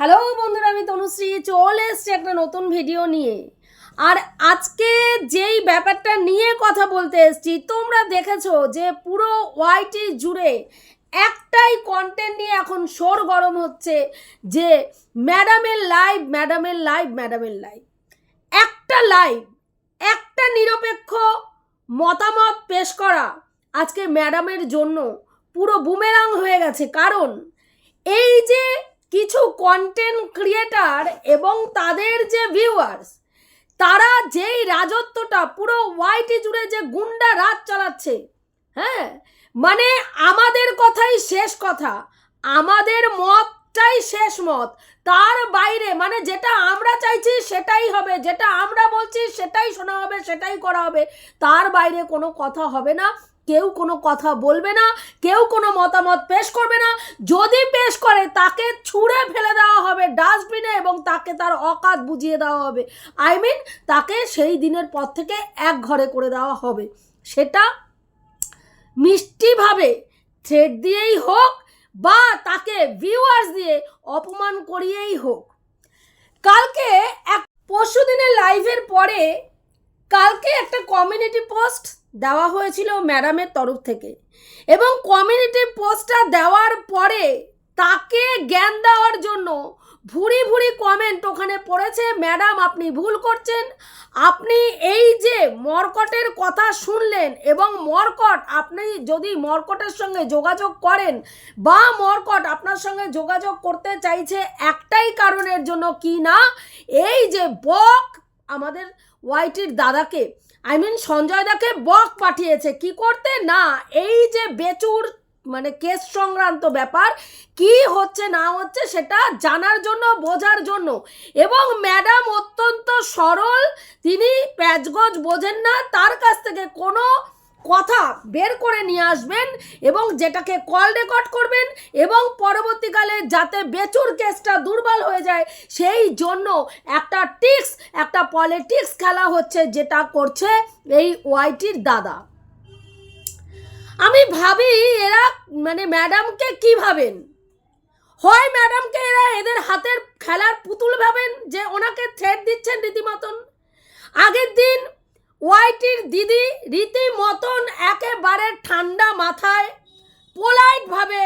Hello বন্ধুরা, আমি তনুশ্রী। চলে এসছি একটা নতুন ভিডিও নিয়ে। আর আজকে যেই ব্যাপারটা নিয়ে কথা বলতে এসছি, তোমরা দেখেছ যে পুরো ওয়াইটি জুড়ে একটাই কন্টেন্ট নিয়ে এখন শোর গরম হচ্ছে যে ম্যাডামের লাইভ ম্যাডামের লাইভ ম্যাডামের লাইভ একটা লাইভ একটা নিরপেক্ষ মতামত পেশ করা আজকে ম্যাডামের জন্য পুরো বুমেরাং হয়ে গেছে। কারণ এই যে কিছু কন্টেন্ট ক্রিয়েটার এবং তাদের যে ভিউয়ার্স তারা যেই রাজত্বটা পুরো ওয়াইটি জুড়ে যে গুন্ডা রাজ চালাচ্ছে হ্যাঁ? মানে আমাদের কথাই শেষ কথা। আমাদের মতটাই শেষ মত। তার বাইরে মানে যেটা আমরা চাইছি সেটাই হবে, যেটা আমরা বলছি সেটাই শোনা হবে, সেটাই করা হবে। তার বাইরে কোনো কথা হবে না। কেউ কোনো কথা বলবে না, কেউ কোনো মতামত পেশ করবে না। যদি পেশ করে, তাকে ছুঁড়ে ফেলে দেওয়া হবে ডাস্টবিনে এবং তাকে তার অকাত বুঝিয়ে দেওয়া হবে। আই মিন তাকে সেই দিনের পর থেকে এক ঘরে করে দেওয়া হবে। সেটা মিষ্টিভাবে থ্রেড দিয়েই হোক বা তাকে ভিউয়ার্স দিয়ে অপমান করিয়েই হোক। কালকে এক পরশু দিনের লাইভের পরে, কালকে একটা কমিউনিটি পোস্ট দেওয়া হয়েছিল ম্যাডামের তরফ থেকে এবং কমিউনিটি পোস্টটা দেওয়ার পরে তাকে জ্ঞান দেওয়ার জন্য ভুরি ভুরি কমেন্ট ওখানে পড়েছে, ম্যাডাম, আপনি ভুল করছেন। আপনি এই যে মর্কটের কথা শুনলেন এবং মর্কট আপনি যদি মর্কটের সঙ্গে যোগাযোগ করেন বা মর্কট আপনার সঙ্গে যোগাযোগ করতে চাইছে একটাই কারণের জন্য কি না? এই যে বক আমাদের ওয়াইটির দাদাকে আই মিন সঞ্জয় দাকে বক পাঠিয়েছে। কি করতে? না, এই যে বেচুর মানে কেস সংক্রান্ত ব্যাপার, কি হচ্ছে, না হচ্ছে, সেটা জানার জন্য, বোঝার জন্য। এবং ম্যাডাম অত্যন্ত সরল, তিনি প্যাচগজ বোঝেন না, তার কাছ থেকে কোনো কথা বের করে নিয়ে আসবেন এবং যেটাকে কল রেকর্ড করবেন এবং পরবর্তীকালে যাতে বেচুর কেসটা দুর্বল হয়ে যায়, সেই জন্য একটা টিক্স একটা পলিটিক্স খেলা হচ্ছে যেটা করছে এই ওয়াইটির দাদা। আমি ভাবি এরা মানে ম্যাডামকে কি ভাবেন? হয় ম্যাডামকে এরা এদের হাতের খেলার পুতুল ভাবেন যে ওনাকে থ্রেট দিচ্ছেন রীতিমতন? আগের দিন ওয়াইটির দিদি রীতিমতন একেবারে ঠান্ডা মাথায় পোলাইটভাবে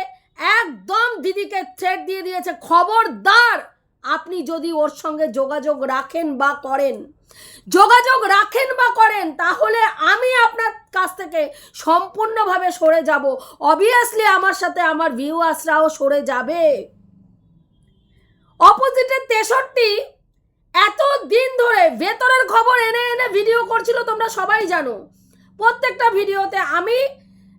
একদম দিদিকে থ্রেট দিয়ে দিয়েছে। খবরদার, আপনি যদি ওর সঙ্গে যোগাযোগ রাখেন বা করেন। যোগাযোগ রাখেন বা করেন, তাহলে আমি আপনার কাছ থেকে সম্পূর্ণভাবে সরে যাব। অবভিয়াসলি আমার সাথে আমার ভিউয়ার্সরাও সরে যাবে। অপোজিটের তেষট্টি এত দিন ধরে ভেতরের খবর এনে এনে ভিডিও করছিল, তোমরা সবাই জানো। প্রত্যেকটা ভিডিওতে আমি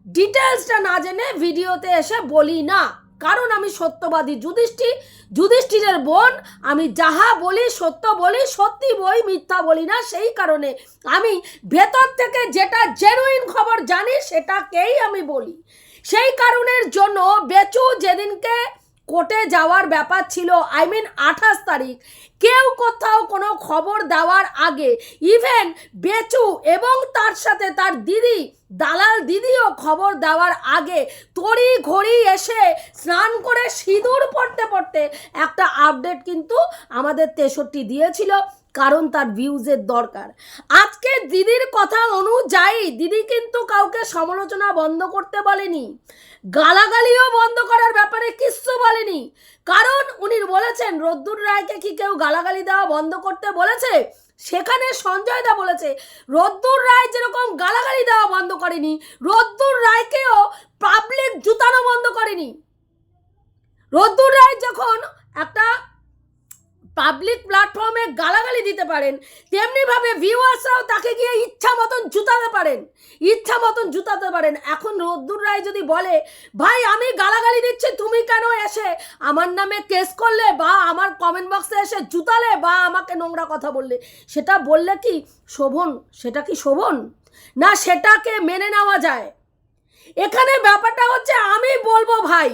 ডিটেলসটা না জেনে ভিডিওতে এসে বলি না। কারণ আমি সত্যবাদী যুধিষ্ঠি, যুধিষ্ঠিরের বোন, আমি যাহা বলি সত্য বলি, সত্যি বই মিথ্যা বলি না। সেই কারণে আমি ভেতর থেকে যেটা জেনুইন খবর জানি, সেটাকেই আমি বলি। সেই কারণের জন্য বেচু যেদিনকে কোর্টে যাওয়ার ব্যাপার ছিল আই মিন আঠাশ তারিখ। কেউ কোথাও কোনো খবর দেওয়ার আগে ইভেন বেচু এবং তার সাথে তার দিদি, দালাল দিদিও খবর দেওয়ার আগে তড়ি ঘড়ি এসে স্নান করে সিঁদুর পড়তে পড়তে একটা আপডেট কিন্তু আমাদের তেষট্টি দিয়েছিল। কারণ তার ভিউজের দরকার। আজকে দিদির কথা অনুযায়ী দিদি কিন্তু কাউকে সমালোচনা বন্ধ করতে বলেনি। গালাগালিও বন্ধ করার ব্যাপারে কিচ্ছু বলেনি। কারণ উনি বলেছেন, রদ্দুর রায়কে কি কেউ গালাগালি দেওয়া বন্ধ করতে বলেছে? সেখানে সঞ্জয় দা বলেছে, রদ্দুর রায় যেরকম গালাগালি দেওয়া বন্ধ করেনি, রদ্দুর রায়কেও পাবলিক জুতানো বন্ধ করেনি। রদ্দুর রায় যখন একটা পাবলিক প্ল্যাটফর্মে গালাগালি দিতে পারেন তেমনিভাবে ভিউয়ার্সরাও তাকে গিয়ে ইচ্ছা মতন জুতাতে পারেন, ইচ্ছা মতন জুতাতে পারেন। এখন রদ্দুর রায় যদি বলে, ভাই, আমি গালাগালি দিচ্ছি, তুমি কেন এসে আমার নামে কেস করলে বা আমার কমেন্ট বক্সে এসে জুতালে বা আমাকে নোংরা কথা বললে? সেটা বললে কি শোভন? সেটা কি শোভন? না, সেটাকে মেনে নেওয়া যায়। এখানে ব্যাপারটা হচ্ছে, আমি বলব ভাই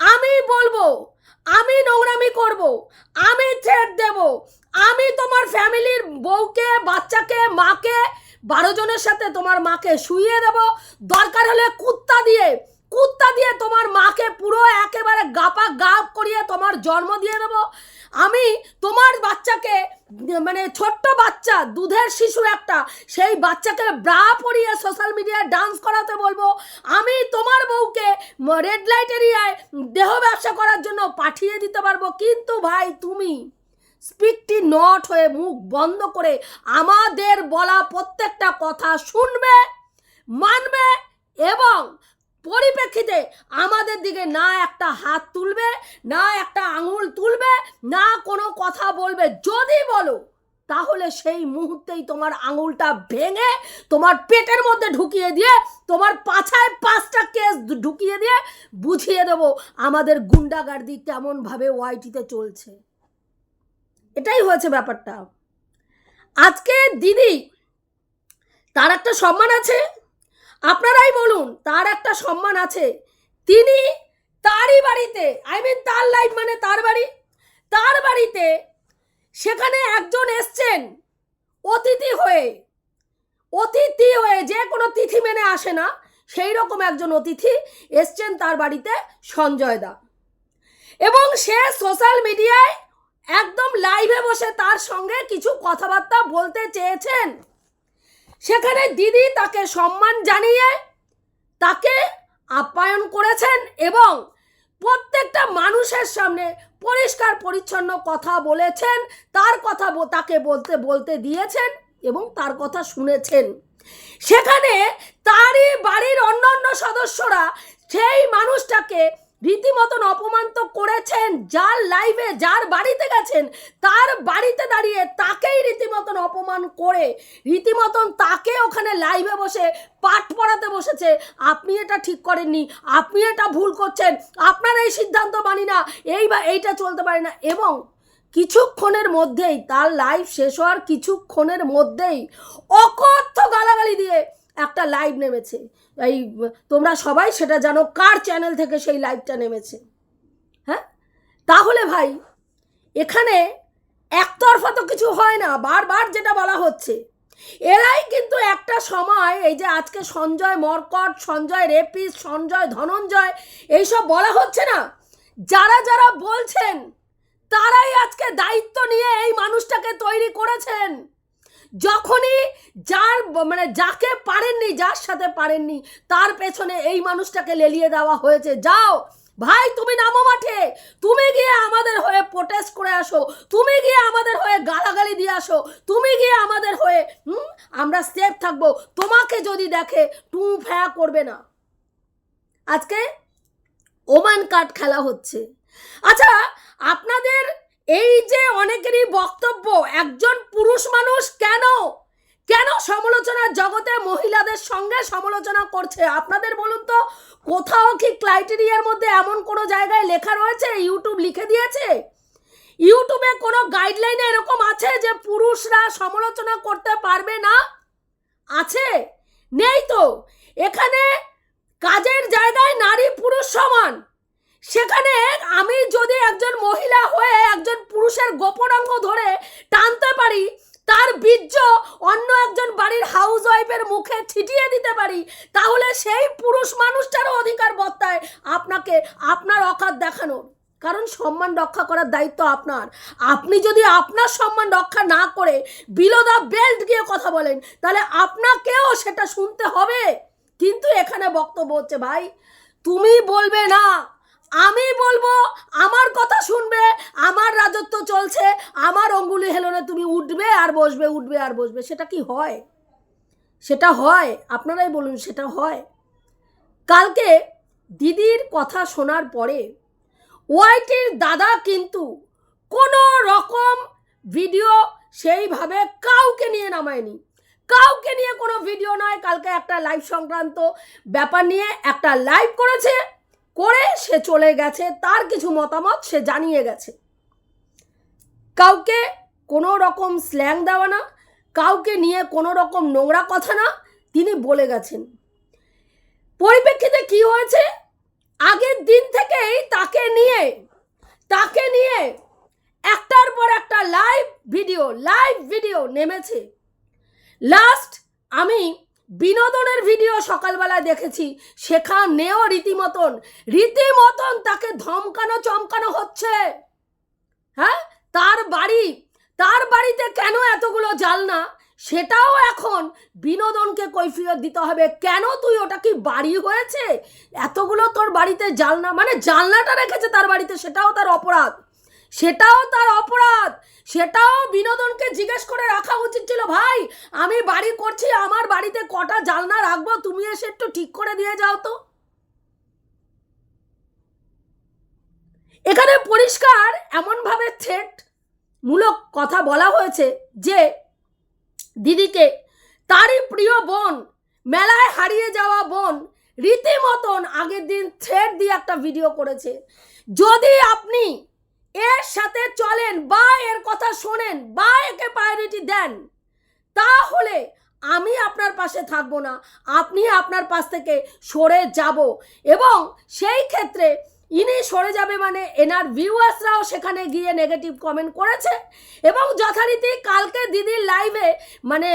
আমি বলব, আমি নোংরামি করব, আমি থ্রেট দেব। আমি তোমার ফ্যামিলির বউকে, বাচ্চাকে, মাকে, বারো জনের সাথে তোমার মাকে শুইয়ে দেব। দরকার হলে কুত্তা দিয়ে কুত্তা দিয়ে তোমার মাকে পুরো একেবারে গাপা গাপ করিয়ে তোমার জন্ম দিয়ে দেবো। আমি তোমার বাচ্চাকে মানে ছোট্ট বাচ্চা, দুধের শিশু একটা, সেই বাচ্চাকে ব্রা পরিয়ে সোশ্যাল মিডিয়ায় ডান্স করাতে বলব। আমি তোমার বউকে রেড লাইট এরিয়ায় দেহ ব্যবসা করার জন্য পাঠিয়ে দিতে পারব। কিন্তু ভাই, তুমি স্পিকটি নট হয়ে মুখ বন্ধ করে আমাদের বলা প্রত্যেকটা কথা শুনবে, মানবে এবং পরিপ্রেক্ষিতে আমাদের দিকে না একটা হাত তুলবে, না একটা আঙুল তুলবে, না কোনো কথা বলবে। যদি বলো, তাহলে সেই মুহূর্তেই তোমার আঙুলটা ভেঙে তোমার পেটের মধ্যে ঢুকিয়ে দিয়ে, তোমার পাছায় পাঁচটা কেস ঢুকিয়ে দিয়ে বুঝিয়ে দেবো আমাদের গুন্ডাগার্দি কেমনভাবে ওয়াইটিতে চলছে। এটাই হয়েছে ব্যাপারটা। আজকে দিদি, তার একটা সম্মান আছে। আপনারাই বলুন, তার একটা সম্মান আছে। তিনি তারই বাড়িতে আই মিন তার লাইফ মানে তার বাড়ি, তার বাড়িতে সেখানে একজন এসছেন, অতিথি হয়ে। অতিথি হয়ে, যে কোনো তিথি মেনে আসে না, সেই রকম একজন অতিথি এসছেন তার বাড়িতে সঞ্জয় দা। এবং সে সোশ্যাল মিডিয়ায় একদম লাইভে বসে তার সঙ্গে কিছু কথাবার্তা বলতে চেয়েছেন। সেখানে দিদি তাকে সম্মান জানিয়ে, তাকে আপ্যায়ন করেছেন এবং প্রত্যেকটা মানুষের সামনে পরিষ্কার পরিচ্ছন্ন কথা বলেছেন, তার কথা তাকে বলতে বলতে দিয়েছেন এবং তার কথা শুনেছেন। সেখানে তারই বাড়ির অন্যান্য সদস্যরা সেই মানুষটাকে রীতিমতন অপমান তো করেছেন, যার লাইভে যার বাড়িতে গেছেন, তার বাড়িতে দাঁড়িয়ে তাকেই রীতিমতন অপমান করে, রীতিমতন তাকে ওখানে লাইভে বসে, পাঠ পড়াতে বসেছে। আপনি এটা ঠিক করেননি, আপনি এটা ভুল করছেন, আপনার এই সিদ্ধান্ত মানি না, এই বা এইটা চলতে পারে না। এবং কিছুক্ষণের মধ্যেই তার লাইভ শেষ হওয়ার কিছুক্ষণের মধ্যেই অকথ্য গালাগালি দিয়ে একটা লাইভ নেমেছে। এই, তোমরা সবাই সেটা জানো কার চ্যানেল থেকে সেই লাইভটা নেমেছে। হ্যাঁ? তাহলে ভাই, এখানে একতরফা তো কিছু হয় না, বারবার যেটা বলা হচ্ছে। এরাই কিন্তু একটা সময় এই যে আজকে সঞ্জয় মর্কট, সঞ্জয় রেপিস, সঞ্জয় ধনঞ্জয়, এইসব বলা হচ্ছে না। যারা যারা বলছেন, তারাই আজকে দায়িত্ব নিয়ে এই মানুষটাকে তৈরি করেছেন। যখনই যার মানে যাকে পারেননি, যার সাথে পারেননি, তার পেছনে এই মানুষটাকে লেলিয়ে দেওয়া হয়েছে। যাও, ভাই, তুমি নামো মাঠে। তুমি গিয়ে আমাদের হয়ে প্রোটেস্ট করে আসো। তুমি গিয়ে আমাদের হয়ে গালাগালি দিয়ে আসো। তুমি গিয়ে আমাদের হয়ে, হুম? আমরা সেফ থাকব। তোমাকে যদি দেখে, টু ফ্যা করবে না। আজকে ওমান কাট খেলা হচ্ছে। আচ্ছা আপনাদের এই যে অনেকেরই বক্তব্য, একজন পুরুষ মানুষ কেন? কেন সমালোচনার জগতে মহিলাদের সঙ্গে সমালোচনা করছে? আপনাদের বলুন তো, কোথাও কি ক্রাইটেরিয়ার মধ্যে এমন কোনো জায়গায় লেখা রয়েছে, ইউটিউব লিখে দিয়েছে? ইউটিউবে কোনো গাইডলাইনে এরকম আছে যে পুরুষরা সমালোচনা করতে পারবে না? আছে? নেই তো। এখানে কাজের জায়গায় নারী পুরুষ সমান। সেখানে আমি যদি একজন মহিলা হয়ে একজন পুরুষের গোপন অঙ্গ ধরে টানতে পারি, তার বীর্য অন্য একজন বাড়ির হাউস ওয়াইফের মুখে ছিটিয়ে দিতে পারি, তাহলে সেই পুরুষ মানুষটারও অধিকার বর্তায় আপনাকে, আপনার অকাত দেখানোর। কারণ সম্মান রক্ষা করার দায়িত্ব আপনার। আপনি যদি আপনার সম্মান রক্ষা না করে বিলো দা বেল্ট গিয়ে কথা বলেন, তাহলে আপনাকেও সেটা শুনতে হবে। কিন্তু এখানে বক্তব্য হচ্ছে, ভাই, তুমি বলবে না। আমি বলব, আমার কথা শুনবে, আমার রাজত্ব চলছে, আমার অঙ্গুলি হেলনে তুমি উঠবে আর বসবে, উঠবে আর বসবে। সেটা কি হয়? সেটা হয়, আপনারাই বলুন, সেটা হয়। কালকে দিদির কথা শোনার পরে ওয়াইটির দাদা কিন্তু কোনো রকম ভিডিও সেইভাবে কাউকে নিয়ে নামায়নি। কাউকে নিয়ে কোনো ভিডিও নয়, কালকে একটা লাইভ সংক্রান্ত ব্যাপার নিয়ে একটা লাইভ করেছে। করে সে চলে গেছে, তার কিছু মতামত সে জানিয়ে গেছে। কাউকে কোনো রকম স্ল্যাং দেওয়া না, কাউকে নিয়ে কোনো রকম নোংরা কথা না, তিনি বলে গেছেন। পরিপ্রেক্ষিতে কি হয়েছে? আগের দিন থেকেই তাকে নিয়ে তাকে নিয়ে একটার পর একটা লাইভ ভিডিও লাইভ ভিডিও নেমেছে। লাস্ট আমি বিনোদনের ভিডিও সকালবেলায় দেখেছি। সেখানেও রীতিমতন রীতিমতন তাকে ধমকানো, চমকানো হচ্ছে। হ্যাঁ? তার বাড়ি, তার বাড়িতে কেন এতগুলো জালনা? সেটাও এখন বিনোদনকে কৈফিয়ত দিতে হবে। কেন তুই ওটা কি বাড়ি হয়েছে? এতগুলো তোর বাড়িতে জালনা মানে জালনাটা রেখেছে তার বাড়িতে, সেটাও তার অপরাধ। সেটাও তার অপরাধ। সেটাও বিনোদনকে জিজ্ঞেস করে রাখা উচিত ছিল, ভাই, আমি বাড়ি করছি, আমার বাড়িতে কটা জালনা রাখব, তুমি এসে একটু ঠিক করে দিয়ে যাও তো। এখানে পরিষ্কার এমনভাবে থ্রেট মূলক কথা বলা হয়েছে যে, দিদিকে তারই প্রিয় বোন, মেলায় হারিয়ে যাওয়া বোন, রীতিমতন আগের দিন থ্রেড দিয়ে একটা ভিডিও করেছে। যদি আপনি এর সাথে চলেন বা এর কথা শোনেন বা একে প্রায়োরিটি দেন। তাহলে আমি আপনার পাশে থাকব না, আপনি আপনার পাশ থেকে সরে যাব। এবং সেই ক্ষেত্রে ইনি সরে যাবে মানে এনার ভিউয়ার্সরাও সেখানে গিয়ে নেগেটিভ কমেন্ট করেছে এবং যথারীতি কালকে দিদির লাইভে মানে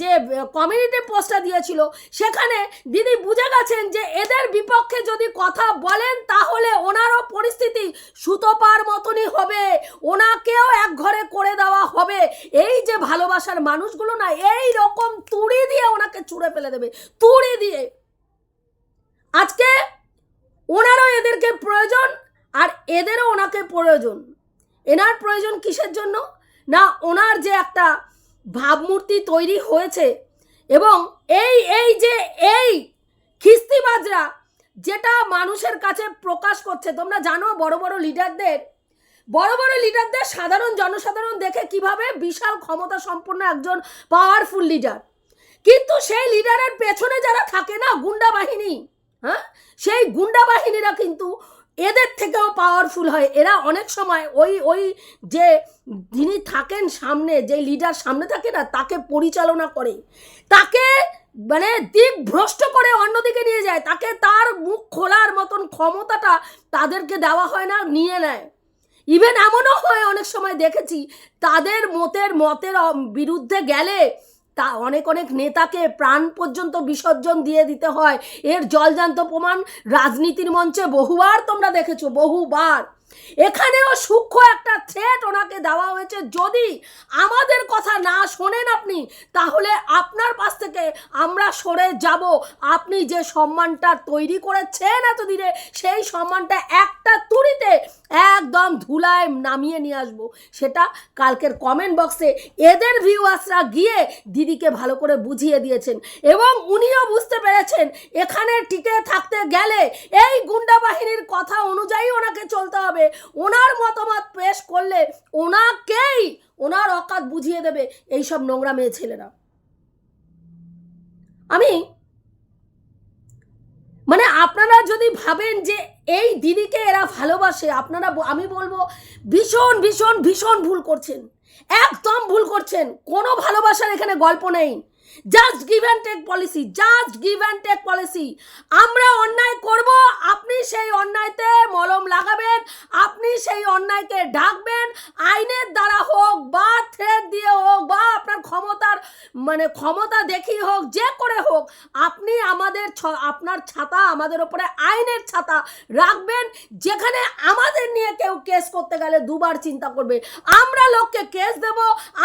যে কমিউনিটি পোস্টটা দিয়েছিল, সেখানে দিদি বুঝে গেছেন যে এদের বিপক্ষে যদি কথা বলেন তাহলে ওনারও পরিস্থিতি সুতোপার মতনই হবে, ওনাকেও এক ঘরে করে দেওয়া হবে। এই যে ভালোবাসার মানুষগুলো না, এই রকম তুড়ি দিয়ে ওনাকে চুড়ে ফেলে দেবে, তুড়ি দিয়ে। আজকে ওনারও এদেরকে প্রয়োজন আর এদেরও ওনাকে প্রয়োজন। এনার প্রয়োজন কিসের জন্য? না, ওনার যে একটা ভাবমূর্তি তৈরি হয়েছে এবং এই এই যে, এই খিস্তিবাজরা যেটা মানুষের কাছে প্রকাশ করছে, তোমরা জানো বড় বড় লিডারদের? বড় বড় লিডারদের সাধারণ জনসাধারণ দেখে কীভাবে বিশাল ক্ষমতা সম্পন্ন একজন পাওয়ারফুল লিডার কিন্তু সেই লিডারের পেছনে যারা থাকে না, গুন্ডা বাহিনী হ্যাঁ? সেই গুন্ডা বাহিনীরা কিন্তু এদের থেকেও পাওয়ারফুল হয়। এরা অনেক সময় ওই ওই যে যিনি থাকেন সামনে, যে লিডার সামনে থাকে না, তাকে পরিচালনা করে। তাকে মানে দিক ভ্রষ্ট করে অন্যদিকে নিয়ে যায়। তাকে তার মুখ খোলার মতন ক্ষমতাটা তাদেরকে দেওয়া হয় না, নিয়ে নেয়। ইভেন এমনও হয় অনেক সময় দেখেছি, তাদের মতের মতের বিরুদ্ধে গেলে তা অনেক অনেক নেতাকে প্রাণ পর্যন্ত বিসর্জন দিয়ে দিতে হয়। এর জলজান্ত প্রমাণ রাজনীতির মঞ্চে বহুবার তোমরা দেখেছ, বহুবার। এখানেও সূক্ষ্ম একটা থ্রেট ওনাকে দেওয়া হয়েছে। যদি আমাদের কথা না শোনেন আপনি, তাহলে আপনার পাশ থেকে আমরা সরে যাব। আপনি যে সম্মানটা তৈরি করেছেন এতদিনে, সেই সম্মানটা একটা তুড়িতে একদম ধুলায় নামিয়ে নিয়ে আসব। সেটা কালকের কমেন্ট বক্সে এদের ভিউয়ার্সরা গিয়ে দিদিকে ভালো করে বুঝিয়ে দিয়েছেন এবং উনিও বুঝতে পেরেছেন এখানে টিকে থাকতে গেলে এই গুন্ডা বাহিনীর কথা অনুযায়ী ওনাকে চলতে হবে। ওনার মতামত পেশ করলে ওনাকেই ওনার অকাত বুঝিয়ে দেবে এইসব নোংরা মেয়ে ছেলেরা। আমি মানে আপনারা যদি ভাবেন যে এই দিদিকে এরা ভালোবাসে। আপনারা আমি বলব, ভীষণ ভীষণ ভীষণ ভুল করছেন। একদম ভুল করছেন। কোনো ভালোবাসার এখানে গল্প নেই। Just give and take policy just give and take policy আমরা অন্যায় করব, আপনি সেই অন্যায়তে মলম লাগাবেন, আপনি সেই অন্যায়কে ডাকবেন আইনের দ্বারা হোক বা থ্রেড দিয়ে হোক বা আপনার ক্ষমতার মানে ক্ষমতা দেখিয়ে হোক, যে করে হোক, আপনি আমাদের আপনার ছাতা আমাদের ওপরে আইনের ছাতা রাখবেন, যেখানে আমাদের নিয়ে কেউ কেস করতে গেলে দুবার চিন্তা করবে। আমরা লোককে কেস দেব,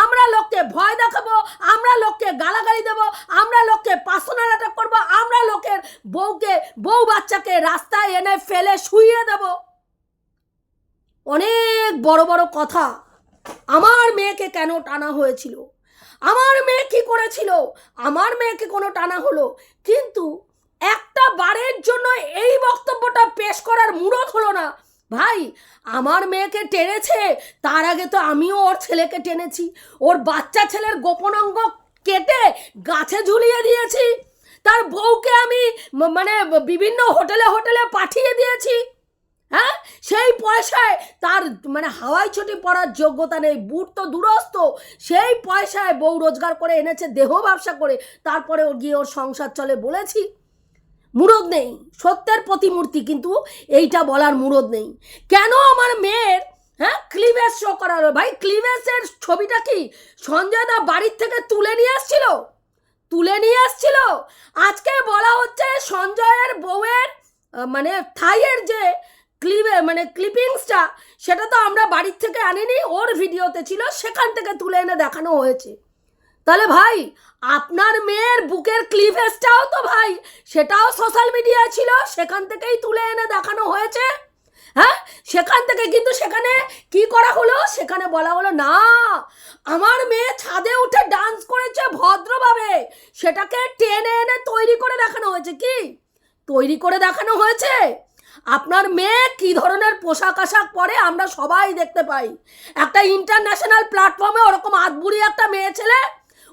আমরা লোককে ভয় দেখাবো, আমরা লোককে গালাগালি দেব, আমরা লোককে পার্সোনাল অ্যাটাক করব, আমরা লোকের বউকে, বউ বাচ্চাকে রাস্তায় এনে ফেলে শুইয়ে দেব। অনেক বড় বড় কথা। আমার মেয়েকে কেন টানা হয়েছিল? আমার মেয়ে কি করেছিল? আমার মেয়েকে কোনো টানা হলো? কিন্তু একটা বারের জন্য এই বক্তব্যটা পেশ করার মুরত হলো না। ভাই, আমার মেয়েকে টেনেছে, তার আগে তো আমিও ওর ছেলেকে টেনেছি। ওর বাচ্চা ছেলের গোপন অঙ্গ কেটে গাছে ঝুলিয়ে দিয়েছি। তার বউকে আমি মানে বিভিন্ন হোটেলে হোটেলে পাঠিয়ে দিয়েছি। হ্যাঁ? সেই পয়সায় তার মানে হাওয়াই ছুটি পড়ার যোগ্যতা নেই, বুট তো দূরস্থ সেই পয়সায় বউ রোজগার করে এনেছে, দেহ ব্যবসা করে। তারপরে ও গিয়ে ওর সংসার চলে বলেছি। মুরদ নেই, সত্যের প্রতিমূর্তি, কিন্তু এইটা বলার মুরদ নেই। কেন আমার মেয়ের হ্যাঁ? ক্লিভেজ শো করার ভাই ক্লিভেজের ছবিটা কি? সঞ্জয় দা বাড়ির থেকে তুলে নিয়ে এসেছিল তুলে নিয়ে এসছিল আজকে বলা হচ্ছে সঞ্জয়ের বউয়ের মানে থাইয়ের যে ক্লিপে মানে ক্লিপিংসটা সেটা তো আমরা বাড়ির থেকে আনিনি, ওর ভিডিওতে ছিল, সেখান থেকে তুলে এনে দেখানো হয়েছে। তাহলে ভাই, আপনার মেয়ের বুকের ক্লিভেজটাও তো ভাই, সেটাও সোশ্যাল মিডিয়ায় ছিল, সেখান থেকেই তুলে এনে দেখানো হয়েছে। হ্যাঁ? সেখান থেকে কিন্তু সেখানে কি করা হলো? সেখানে বলা হলো, না, আমার মেয়ে ছাদে উঠে ডান্স করেছে ভদ্রভাবে। সেটাকে টেনে এনে তৈরি করে দেখানো হয়েছে। কি? তৈরি করে দেখানো হয়েছে? আপনার মেয়ে কি ধরনের পোশাক আশাক পরে আমরা সবাই দেখতে পাই। একটা ইন্টারন্যাশনাল প্ল্যাটফর্মে ওরকম আধবুড়ি একটা মেয়ে ছেলে,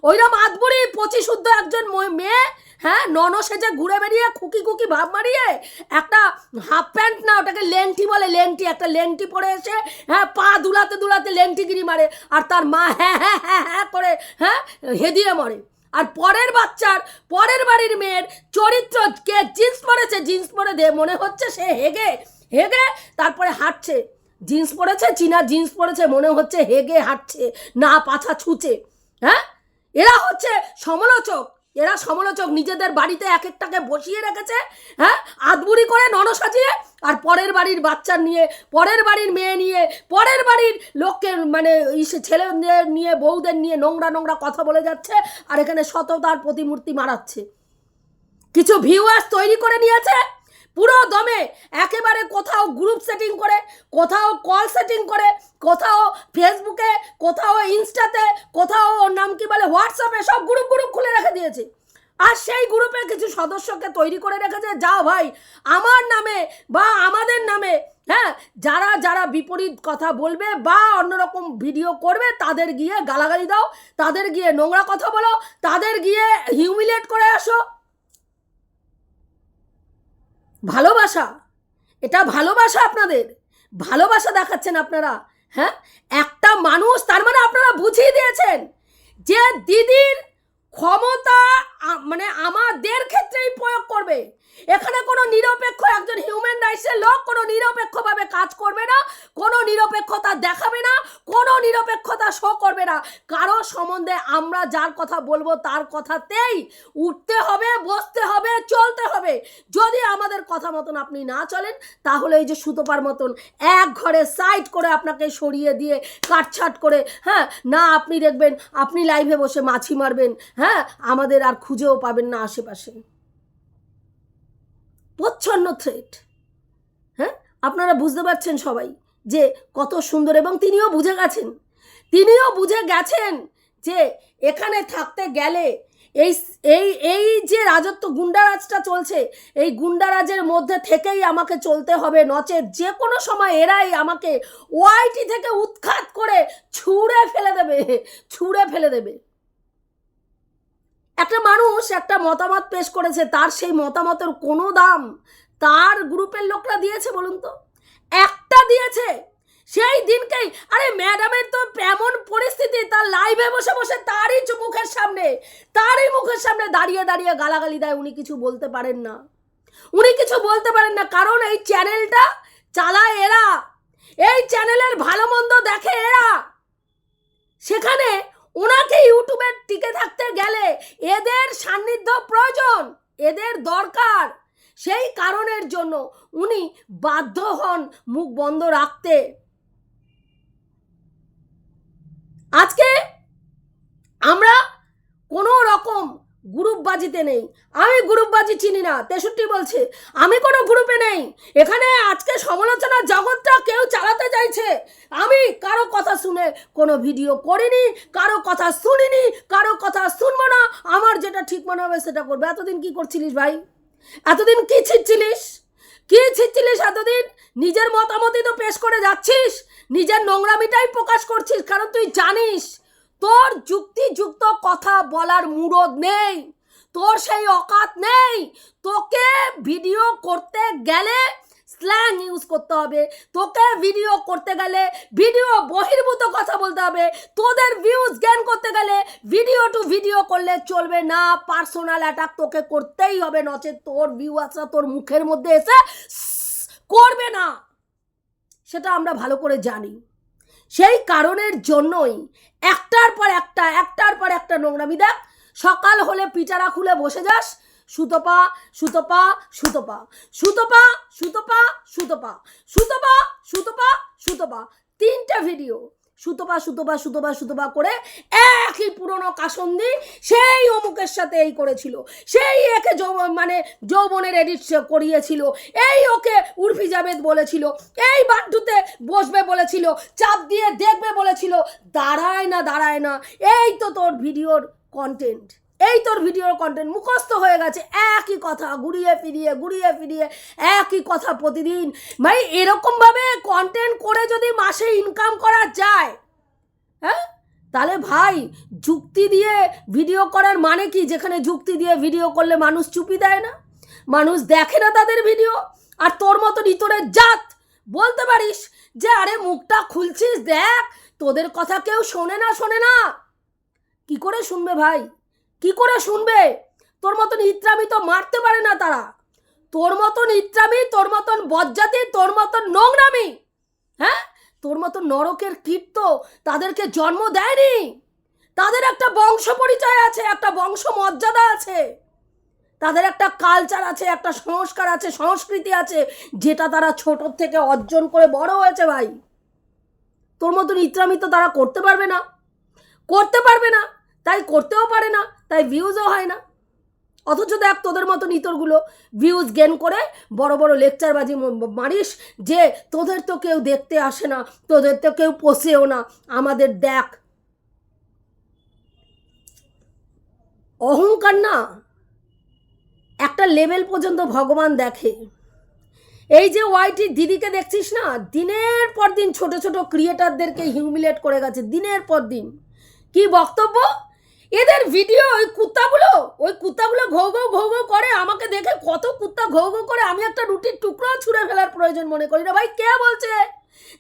ওইরকম আধবুড়ি পঁচিশ শুদ্ধ একজন মেয়ে হ্যাঁ নন সেজে ঘুরে বেরিয়ে খুকি খুকি ভাব মারিয়ে একটা হাফ প্যান্ট না, ওটাকে লেংটি বলে, লেংটি, একটা লেংটি পরে এসে হ্যাঁ পা দুলাতে দুলাতে লেংটিগিরি মারে, আর তার মা হ্যাঁ হ্যাঁ হ্যাঁ হ্যাঁ করে হ্যাঁ হেদিয়ে মরে। আর পরের বাচ্চার, পরের বাড়ির মেয়ের চরিত্র কে জিন্স পরেছে, জিন্স পরে দে, মনে হচ্ছে সে হেগে হেগে, তারপরে হাঁটছে। জিন্স পরেছে, চীনা জিন্স পরেছে, মনে হচ্ছে হেগে হাঁটছে, না পাছা ছুঁচে হ্যাঁ? এরা হচ্ছে সমালোচক। এরা সমালোচক নিজেদের বাড়িতে এক একটাকে বসিয়ে রেখেছে হ্যাঁ? আদবুড়ি করে নন সাজিয়ে, আর পরের বাড়ির বাচ্চা নিয়ে, পরের বাড়ির মেয়ে নিয়ে, পরের বাড়ির লোককে মানে ছেলেদের নিয়ে, বউদের নিয়ে নোংরা নোংরা কথা বলে যাচ্ছে, আর এখানে সততার প্রতিমূর্তি মারাচ্ছে। কিছু ভিউয়ার্স তৈরি করে নিয়েছে, পুরো দমে, একেবারে গ্রুপ সেটিং করে, কোথাও কল সেটিং করে, কোথাও ফেসবুকে কোথাও ইনস্টাতে কোথাও ওর নাম কি বলে হোয়াটসঅ্যাপে সব গ্রুপ গ্রুপ খুলে রেখে দিয়েছে। আর সেই গ্রুপের কিছু সদস্যকে তৈরি করে রেখেছে যাও ভাই আমার নামে বা আমাদের নামে হ্যাঁ যারা যারা বিপরীত কথা বলবে বা অন্যরকম ভিডিও করবে, তাদের গিয়ে গালাগালি দাও, তাদের গিয়ে নোংরা কথা বলো, তাদের গিয়ে হিউমিলেট করে আসো। ভালোবাসা। এটা ভালোবাসা আপনাদের। ভালোবাসা দেখাচ্ছেন আপনারা হ্যাঁ? একটা মানুষ, তার মানে আপনারা বুঝিয়ে দিয়েছেন যে দিদির ক্ষমতা মানে আমাদের ক্ষেত্রেই প্রয়োগ করবে। এখানে কোনো নিরপেক্ষ একজন হিউম্যান রাইটসের লোক কোনো নিরপেক্ষভাবে কাজ করবে না, কোনো নিরপেক্ষতা দেখাবে না, কোনো নিরপেক্ষতা শো করবে না। কারও সম্বন্ধে আমরা যার কথা বলব তার কথাতেই উঠতে হবে, বসতে হবে, চলতে হবে। যদি আমাদের কথা মতন আপনি না চলেন, তাহলে এই যে সুতোপার মতন এক ঘরে সাইড করে আপনাকে সরিয়ে দিয়ে কাটছাট করে হ্যাঁ না আপনি দেখবেন, আপনি লাইভে বসে মাছি মারবেন হ্যাঁ আমাদের আর খুঁজেও পাবেন না আশেপাশে। প্রচ্ছন্ন থ্রেট হ্যাঁ? আপনারা বুঝতে পারছেন সবাই যে কত সুন্দর এবং তিনিও বুঝে গেছেন। তিনিও বুঝে গেছেন যে এখানে থাকতে গেলে এই এই এই যে রাজত্ব গুন্ডারাজটা চলছে, এই গুন্ডারাজের মধ্যে থেকেই আমাকে চলতে হবে, নচেত যে কোনো সময় এরাই আমাকে ওয়াইটি থেকে উৎখাত করে ছুঁড়ে ফেলে দেবে, ছুঁড়ে ফেলে দেবে। একটা মানুষ একটা মতামত পেশ করেছে, তার সেই মতামতের কোনো দাম তার গ্রুপের লোকরা দিয়েছে বলুন তো? একটা দিয়েছে। সেই দিনকেই, আরে ম্যাডামের তো এমন পরিস্থিতি, তার লাইভে বসে বসে তারই মুখের সামনে, তারই মুখের সামনে দাঁড়িয়ে দাঁড়িয়ে গালাগালি দেয়, উনি কিছু বলতে পারেন না। উনি কিছু বলতে পারেন না, কারণ এই চ্যানেলটা চালায় এরা। এই চ্যানেলের ভালো মন্দ দেখে এরা। সেখানে ওনাকে ইউটিউবে টিকে থাকতে গেলে এদের সান্নিধ্য প্রয়োজন, এদের দরকার। সেই কারণের জন্য উনি বাধ্য হন মুখ বন্ধ রাখতে। আজকে আমরা কোনো রকম গ্রুপবাজিতে নেই। আমি গ্রুপবাজি চিনি না, তেষট্টি বলছে। আমি কোনো গ্রুপে নেই। এখানে আজকে সমালোচনার জগৎটা কেউ চালাতে চাইছে। আমি কারও কথা শুনে কোনো ভিডিও করিনি, কারও কথা শুনিনি, কারও কথা শুনব না। আমার যেটা ঠিক মনে হবে সেটা করব। এতদিন কি করছিলিস ভাই? এতদিন কি ছিটছিলিস? কি ছিটছিলিস এতদিন? নিজের মতামতই তো পেশ করে যাচ্ছিস। নিজের নোংরামিটাই প্রকাশ করছিস, কারণ তুই জানিস, তোর যুক্তিযুক্ত কথা বলার মুরদ নেই। তোর সেই অকাত নেই। তোকে ভিডিও করতে গেলে স্ল্যাং ইউজ করতে হবে। তোকে ভিডিও করতে গেলে ভিডিও বহির্ভূত কথা বলতে হবে। তোদের ভিউজ গেন করতে গেলে ভিডিও টু ভিডিও করলে চলবে না। পার্সোনাল অ্যাটাক তোকে করতেই হবে, নচেত তোর ভিউয়ার্সরা তোর মুখের মধ্যে এসে করবে না। সেটা আমরা ভালো করে জানি। সেই কারণের জন্যই একটার পর একটা, একটার পর একটা নোংরামি দেখ। সকাল হলে পিটারা খুলে বসে যাস। সুতপা সুতপা সুতপা। সুতপা সুতপা সুতপা। সুতপা সুতপা সুতপা। তিনটে ভিডিও সুতপা সুতপা সুতপা সুতপা করে একই পুরনো কাসন্দি সেই অমুকের সাথে এই করেছিল। সেই একে মানে যৌবনের এডিট করিয়েছিল। এই ওকে উর্ফি জাবেদ বলেছিল। এই বাড্ডুতে বসবে বলেছিল। চাপ দিয়ে দেখবে বলেছিল। দাঁড়ায় না দাঁড়ায় না। এই তো তোর ভিডিওর কন্টেন্ট এই তোর ভিডিওর কন্টেন্ট মুখস্থ হয়ে গেছে। একই কথা, ঘুরিয়ে ফিরিয়ে ঘুরিয়ে ফিরিয়ে, একই কথা প্রতিদিন। ভাই এরকমভাবে কন্টেন্ট করে যদি মাসে ইনকাম করা যায় হ্যাঁ? তাহলে ভাই, যুক্তি দিয়ে ভিডিও করার মানে কি? যেখানে যুক্তি দিয়ে ভিডিও করলে মানুষ চুপি দেয় না, মানুষ দেখে না তাদের ভিডিও আর তোর মতো ইতরের জাত। বলতে পারিস যে, আরে মুখটা খুলছিস, দেখ, তোদের কথা কেউ শোনে না শোনে না। কি করে শুনবে ভাই? কি করে শুনবে? তোর মতন ইত্রামি তো মারতে পারে না তারা। তোর মতন ইত্রামি, তোর মতন বজ্জাতি, তোর মতন নোংরামি হ্যাঁ? তোর মতো নরকের কীট তো তাদেরকে জন্ম দেয়নি। তাদের একটা বংশ পরিচয় আছে, একটা বংশ মর্যাদা আছে। তাদের একটা কালচার আছে, একটা সংস্কার আছে, সংস্কৃতি আছে, যেটা তারা ছোট থেকে অর্জন করে বড় হয়েছে ভাই। তোর মতন ইত্রামি তো তারা করতে পারবে না। করতে পারবে না, তাই করতেও পারে না, তাই ভিউজও হয় না। অথচ দেখ তোদের মতন ইতরগুলো ভিউজ গেন করে বড় বড় লেকচারবাজি মারিস যে তোদের তো কেউ দেখতে আসে না, তোদের তো কেউ পোষেও না। আমাদের দেখ, অহংকার না, একটা লেভেল পর্যন্ত ভগবান দেখে। এই যে ওয়াইটি দিদিকে দেখছিস না? দিনের পর দিন ছোট ছোট ক্রিয়েটারদেরকে হিউমিলেট করে গেছে, দিনের পর দিন। কি বক্তব্য? এদের ভিডিও ওই কুত্তাগুলো ওই কুত্তাগুলো ঘৌ ঘৌ ঘৌ ঘৌ করে আমাকে দেখে কত কুত্তা ঘৌ ঘৌ করে আমি একটা রুটির টুকরো ছুঁড়ে ফেলার প্রয়োজন মনে করি না। ভাই, কে বলছে?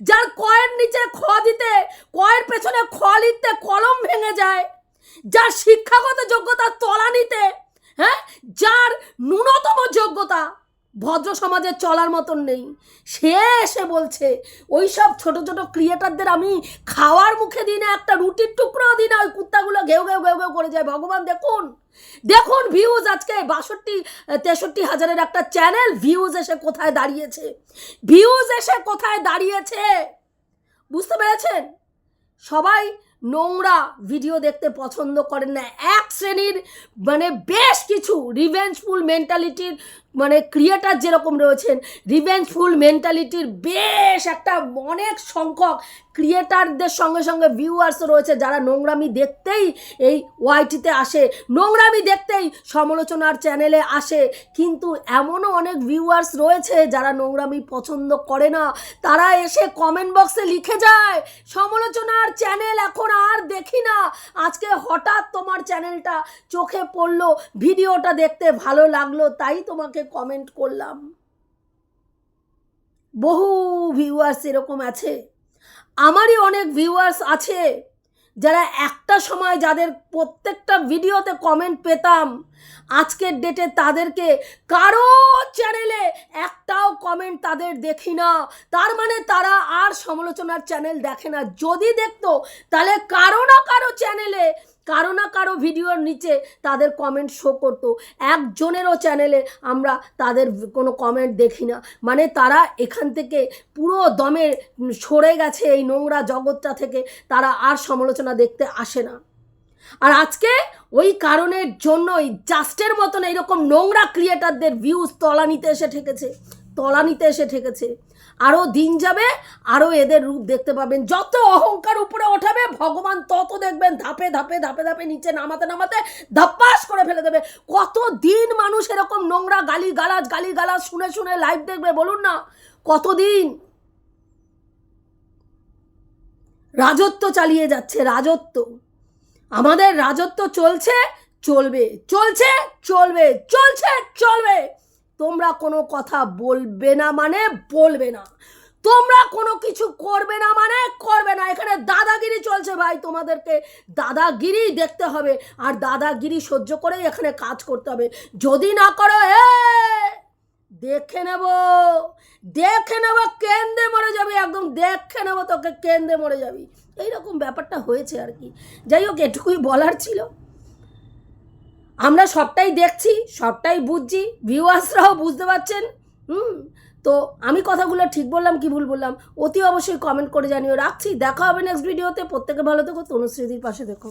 যার কয়ের নিচে খ দিতে, কয়ের পেছনে খ লিখতে কলম ভেঙে যায়, যার শিক্ষাগত যোগ্যতা তলানিতে হ্যাঁ? যার ন্যূনতম যোগ্যতা ভদ্র সমাজে চলার মতন নেই। সে এসে বলছে ওই সব ছোটো ছোটো ক্রিয়েটারদের আমি খাওয়ার মুখে দিই না, একটা রুটির টুকরো দিই না, ওই কুত্তাগুলো ঘেউ ঘেউ ঘেউ ঘেউ করে যায়। ভগবান, দেখুন দেখুন ভিউজ আজকে বাষট্টি তেষট্টি হাজারের একটা চ্যানেল ভিউজ এসে কোথায় দাঁড়িয়েছে। ভিউজ এসে কোথায় দাঁড়িয়েছে? বুঝতে পেরেছেন? সবাই নোংরা ভিডিও দেখতে পছন্দ করেন না। এক শ্রেণির মানে বেশ কিছু রিভেঞ্জফুল মেন্টালিটির মানে ক্রিয়েটার যেরকম রয়েছেন রিভেঞ্জফুল মেন্টালিটির বেশ একটা অনেক সংখ্যক ক্রিয়েটারদের সঙ্গে সঙ্গে ভিউয়ার্স রয়েছে যারা নোংরামি দেখতেই এই ওয়াইটিতে আসে। নোংরামি দেখতেই সমালোচনার চ্যানেলে আসে। কিন্তু এমনও অনেক ভিউয়ার্স রয়েছে যারা নোংরামি পছন্দ করে না। তারা এসে কমেন্ট বক্সে লিখে যায়, সমালোচনার চ্যানেল এখন আর দেখি না। আজকে হঠাৎ তোমার চ্যানেলটা চোখে পড়ল, ভিডিওটা দেখতে ভালো লাগল, তাই তোমাকে কমেন্ট করলাম। বহু ভিউয়ার্স এরকম আছে। আমারই অনেক ভিউয়ার্স আছে যারা একটা সময় যাদের প্রত্যেকটা ভিডিওতে কমেন্ট পেতাম, আজকের ডেটে তাদেরকে কারও চ্যানেলে একটাও কমেন্ট তাদের দেখি না। তার মানে তারা আর সমালোচনার চ্যানেল দেখে না। যদি দেখতো, তাহলে কারও না কারও চ্যানেলে কারও না কারও ভিডিওর নিচে তাদের কমেন্ট শো করতো। একজনেরও চ্যানেলে আমরা তাদের কোনো কমেন্ট দেখি না। মানে তারা এখান থেকে পুরো দমে সরে গেছে এই নোংরা জগৎটা থেকে। তারা আর সমালোচনা দেখতে আসে না। আর আজকে ওই কারণের জন্যই জাস্টের মতন এইরকম নোংরা ক্রিয়েটারদের ভিউজ তলানিতে এসে ঠেকেছে। তলানিতে এসে ঠেকেছে। আরও দিন যাবে আরও এদের রূপ দেখতে পাবেন। যত অহংকার উপরে ওঠাবে, ভগবান তত দেখবেন ধাপে ধাপে ধাপে ধাপে নিচে নামাতে নামাতে ধাপ্পাস করে ফেলে দেবে। কত দিন মানুষ এরকম নোংরা গালি গালাজ গালি গালাজ শুনে শুনে লাইভ দেখবে বলুন না? কতদিন? রাজত্ব চালিয়ে যাচ্ছে, রাজত্ব। আমাদের রাজত্ব চলছে, চলবে। চলছে চলবে। চলছে, চলবে। তোমরা কোনো কথা বলবে না মানে বলবে না। তোমরা কোনো কিছু করবে না মানে করবে না। এখানে দাদাগিরি চলছে ভাই, তোমাদেরকে দাদাগিরি দেখতে হবে আর দাদাগিরি সহ্য করেই এখানে কাজ করতে হবে। যদি না করো এ দেখে নেব দেখে নেব, কেন্দ্রে মরে যাবি, একদম দেখে নেব তোকে, কেন্দ্রে মরে যাবি। এইরকম ব্যাপারটা হয়েছে আর কি। যাই হোক, এটুকুই বলার ছিল। আমরা সবটাই দেখছি, সবটাই বুঝছি ভিউয়ার্সরাও বুঝতে পারছেন, হুম? তো আমি কথাগুলো ঠিক বললাম, কি ভুল বললাম, অতি অবশ্যই কমেন্ট করে জানিও। রাখছি, দেখা হবে নেক্সট ভিডিওতে প্রত্যেকে ভালো থেকো, তনুশ্রীদির পাশে দেখো